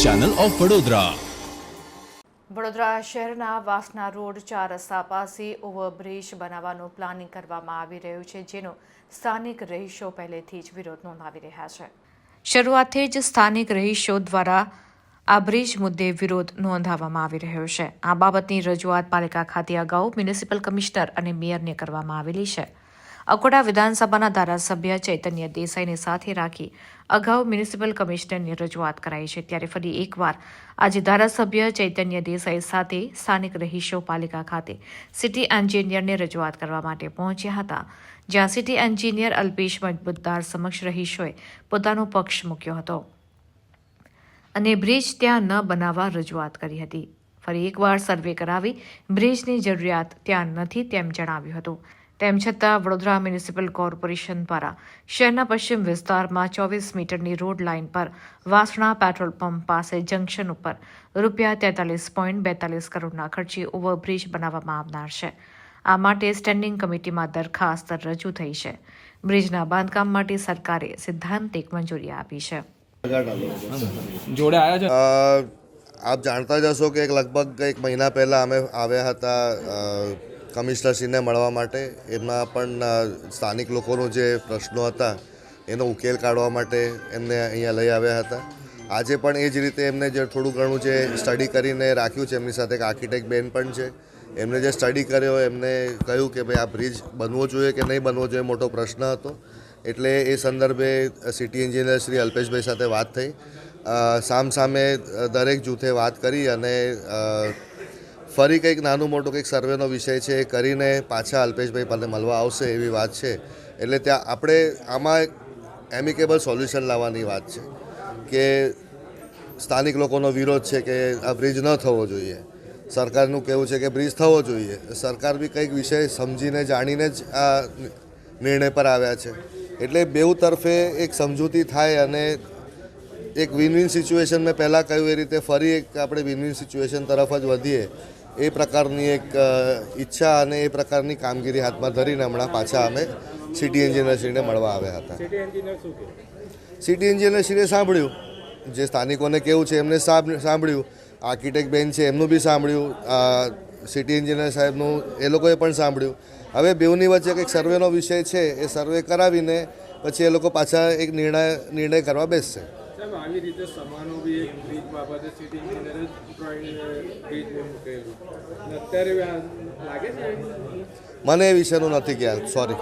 Channel of Vadodara. Vadodara શહેરના વાસના road ચાર રસ્તા પાસે ઓવરબ્રિજ બનાવવાનું પ્લાનિંગ કરવામાં આવી રહ્યું છે, જેનો સ્થાનિક રહીશો પહેલેથી જ વિરોધ નોંધાવી રહ્યા છે. શરૂઆતથી જ સ્થાનિક રહીશો દ્વારા આ બ્રિજ મુદ્દે વિરોધ નોંધાવવામાં આવી રહ્યો છે. આ બાબતની રજૂઆત પાલિકા ખાતે અગાઉ મ્યુનિસિપલ કમિશનર અને મેયરને કરવામાં આવેલી છે. અકોટા વિધાનસભાના ધારાસભ્ય ચૈતન્ય દેસાઈને સાથે રાખી અગાઉ મ્યુનિસિપલ કમિશનરની રજૂઆત કરાઈ છે. ત્યારે ફરી એકવાર આજે ધારાસભ્ય ચૈતન્ય દેસાઈ સાથે સ્થાનિક રહીશો પાલિકા ખાતે સિટી એન્જિનિયરને રજૂઆત કરવા માટે પહોંચ્યા હતા. જ્યાં સિટી એન્જિનિયર અલ્પેશ મજબૂતદાર સમક્ષ રહીશોએ પોતાનો પક્ષ મૂક્યો હતો અને બ્રિજ ત્યાં ન બનાવવા રજૂઆત કરી હતી. ફરી એકવાર સર્વે કરાવી બ્રિજની જરૂરિયાત ત્યાં નથી તેમ જણાવ્યું હતું. તેમ છતાં વડોદરા મ્યુનિસિપલ કોર્પોરેશન દ્વારા શહેરના પશ્ચિમ વિસ્તારમાં ચોવીસ મીટરની રોડ લાઇન પર વાસણા પેટ્રોલ પંપ પાસે જંકશન ઉપર રૂપિયા તેતાલીસ પોઈન્ટ બેતાલીસ કરોડના ખર્ચે ઓવરબ્રિજ બનાવવામાં આવનાર છે. આ માટે સ્ટેન્ડિંગ કમિટીમાં દરખાસ્ત રજૂ થઈ છે. બ્રિજના બાંધકામ માટે સરકારે સિદ્ધાંતિક મંજૂરી આપી છે. જોડે આપ જાણતા જ હશો કે લગભગ એક મહિના પહેલાં અમે આવ્યા હતા કમિશનરશ્રીને મળવા માટે એમના પણ સ્થાનિક લોકોનો જે પ્રશ્નો હતા, એનો ઉકેલ કાઢવા માટે એમને અહીંયા લઈ આવ્યા હતા. આજે પણ એ જ રીતે એમને જે થોડું ઘણું જે સ્ટડી કરીને રાખ્યું છે, એમની સાથે એક આર્કિટેક્ટ બેન પણ છે. એમને જે સ્ટડી કર્યો, એમને કહ્યું કે ભાઈ આ બ્રિજ બનવો જોઈએ કે નહીં બનવો જોઈએ, મોટો પ્રશ્ન હતો. એટલે એ સંદર્ભે સિટી એન્જિનિયર શ્રી અલ્પેશભાઈ સાથે વાત થઈ. સામસામે દરેક જૂથે વાત કરી અને ફરી કંઈક નાનું મોટું કંઈક સર્વેનો વિષય છે એ કરીને પાછા અલ્પેશભાઈ પાસે મળવા આવશે એવી વાત છે. એટલે ત્યાં આપણે આમાં એમિકેબલ સોલ્યુશન લાવવાની વાત છે કે સ્થાનિક લોકોનો વિરોધ છે કે આ બ્રિજ ન થવો જોઈએ. સરકારનું કહેવું છે કે બ્રિજ થવો જોઈએ. સરકાર બી કંઈક વિષય સમજીને જાણીને જ આ નિર્ણય પર આવ્યા છે. એટલે બેઉ તરફે એક સમજૂતી થાય અને એક વિન વિન સિચ્યુએશન મેં પહેલાં કહ્યું એ રીતે ફરી એક આપણે વિન વિન સિચ્યુએશન તરફ જ વધીએ. એ પ્રકારની એક ઈચ્છા અને એ પ્રકારની કામગીરી હાથમાં ધરીને હમણાં પાછા અમે સિટી એન્જિનિયરશ્રીને મળવા આવ્યા હતા. સિટી એન્જિનિયરશ્રીએ સાંભળ્યું. જે સ્થાનિકોને કેવું છે એમને સાંભ- સાંભળ્યું. આર્કિટેક્ટ બેન છે એમનું બી સાંભળ્યું. સિટી એન્જિનિયર સાહેબનું એ લોકોએ પણ સાંભળ્યું. હવે બેઉની વચ્ચે કંઈક સર્વેનો વિષય છે એ સર્વે કરાવીને પછી એ લોકો પાછા એક નિર્ણય નિર્ણય કરવા બેસશે. આવી રીતે સમાનો બી એક બ્રિજ બાબતે સિટી ઇન્જિનિયર ડ્રોઈંગ બ્રિજને મૂકેલું. અત્યારે લાગે છે? મને એ વિષયનું નથી જ્ઞાન સોરી